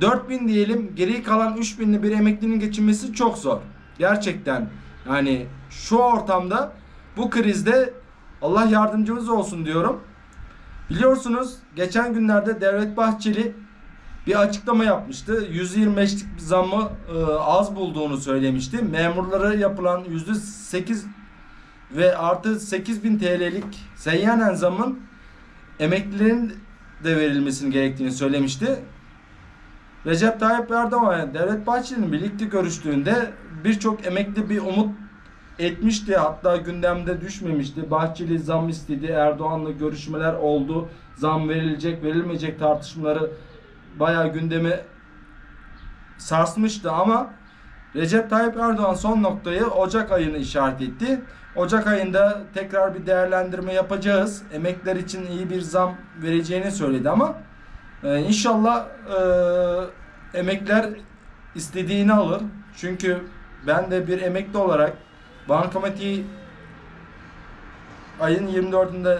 4000 diyelim geri kalan 3000'li bir emeklinin geçinmesi çok zor. Gerçekten yani şu ortamda bu krizde Allah yardımcımız olsun diyorum. Biliyorsunuz geçen günlerde Devlet Bahçeli bir açıklama yapmıştı. %25'lik bir zammı e, az bulduğunu söylemişti. Memurlara yapılan %8 ve artı 8000 TL'lik seyyanen zamın emeklilerin de verilmesini gerektiğini söylemişti. Recep Tayyip Erdoğan Devlet Bahçeli'nin birlikte görüştüğünde birçok emekli bir umut etmişti. Hatta gündemde düşmemişti. Bahçeli zam istedi. Erdoğan'la görüşmeler oldu. Zam verilecek, verilmeyecek tartışmaları bayağı gündemi sarsmıştı ama Recep Tayyip Erdoğan son noktayı Ocak ayını işaret etti. Ocak ayında tekrar bir değerlendirme yapacağız. Emekler için iyi bir zam vereceğini söyledi ama e, inşallah e, emekler istediğini alır. Çünkü ben de bir emekli olarak bankamatiği ayın 24'ünde